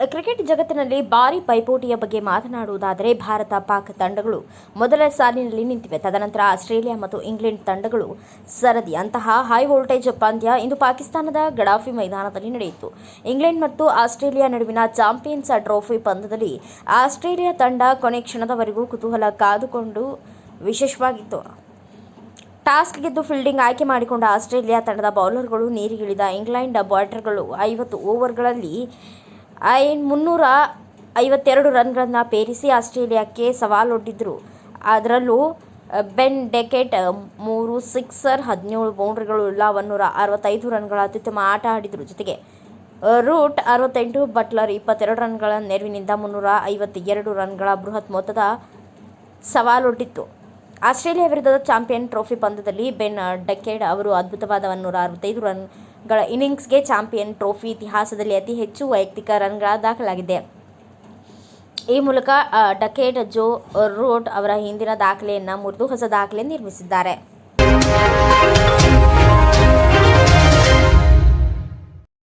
ಕ್ರಿಕೆಟ್ನಲ್ಲಿ ಭಾರಿ ಪೈಪೋಟಿಯ ಬಗ್ಗೆ ಮಾತನಾಡುವುದಾದರೆ ಭಾರತ, ಪಾಕ್ ತಂಡಗಳು ಮೊದಲ ಸಾಲಿನಲ್ಲಿ ನಿಂತಿವೆ. ತದನಂತರ ಆಸ್ಟ್ರೇಲಿಯಾ ಮತ್ತು ಇಂಗ್ಲೆಂಡ್ ತಂಡಗಳು ಸರದಿ. ಅಂತಹ ಹೈ ವೋಲ್ಟೇಜ್ ಪಂದ್ಯ ಇಂದು ಪಾಕಿಸ್ತಾನದ ಗಡಾಫಿ ಮೈದಾನದಲ್ಲಿ ನಡೆಯಿತು. ಇಂಗ್ಲೆಂಡ್ ಮತ್ತು ಆಸ್ಟ್ರೇಲಿಯಾ ನಡುವಿನ ಚಾಂಪಿಯನ್ಸ್ ಟ್ರೋಫಿ ಪಂದ್ಯದಲ್ಲಿ ಆಸ್ಟ್ರೇಲಿಯಾ ತಂಡ ಕೊನೆ ಕ್ಷಣದವರೆಗೂ ಕುತೂಹಲ ಕಾದುಕೊಂಡು ವಿಶೇಷವಾಗಿತ್ತು. ಟಾಸ್ಕ್ ಗೆದ್ದು ಫೀಲ್ಡಿಂಗ್ ಆಯ್ಕೆ ಮಾಡಿಕೊಂಡ ಆಸ್ಟ್ರೇಲಿಯಾ ತಂಡದ ಬೌಲರ್ಗಳು ನೀರಿಗಿಳಿದ ಇಂಗ್ಲೆಂಡ್ ಬ್ಯಾಟರ್ಗಳು ಐವತ್ತು ಓವರ್ಗಳಲ್ಲಿ ಐ ಮುನ್ನೂರ ಐವತ್ತೆರಡು ರನ್ಗಳನ್ನು ಪೇರಿಸಿ ಆಸ್ಟ್ರೇಲಿಯಾಕ್ಕೆ ಸವಾಲೊಡ್ಡಿದ್ರು ಅದರಲ್ಲೂ ಬೆನ್ ಡೆಕೆಟ್ ಮೂರು ಸಿಕ್ಸರ್, ಹದಿನೇಳು ಬೌಂಡ್ರಿಗಳುಳ್ಳ ಒನ್ನೂರ ಅರವತ್ತೈದು ರನ್ಗಳ ಅತ್ಯುತ್ತಮ ಆಟ ಆಡಿದರು. ಜೊತೆಗೆ ರೂಟ್ ಅರವತ್ತೆಂಟು, ಬಟ್ಲರ್ ಇಪ್ಪತ್ತೆರಡು ರನ್ಗಳ ನೆರವಿನಿಂದ ಮುನ್ನೂರ ಐವತ್ತೆರಡು ರನ್ಗಳ ಬೃಹತ್ ಮೊತ್ತದ ಸವಾಲೊಡ್ಡಿತ್ತು ಆಸ್ಟ್ರೇಲಿಯಾ ವಿರುದ್ಧದ ಚಾಂಪಿಯನ್ ಟ್ರೋಫಿ ಪಂದ್ಯದಲ್ಲಿ ಬೆನ್ ಡೆಕೆಡ್ ಅವರು ಅದ್ಭುತವಾದ ಒನ್ನೂರ ಅರವತ್ತೈದು ರನ್ಗಳ ಇನ್ನಿಂಗ್ಸ್ಗೆ ಚಾಂಪಿಯನ್ ಟ್ರೋಫಿ ಇತಿಹಾಸದಲ್ಲಿ ಅತಿ ಹೆಚ್ಚು ವೈಯಕ್ತಿಕ ರನ್ಗಳ ದಾಖಲಾಗಿದೆ. ಈ ಮೂಲಕ ಡಕೇಟ್ ಜೋ ರೋಟ್ ಅವರ ಹಿಂದಿನ ದಾಖಲೆಯನ್ನು ಮುರಿದು ಹೊಸ ದಾಖಲೆ ನಿರ್ಮಿಸಿದ್ದಾರೆ.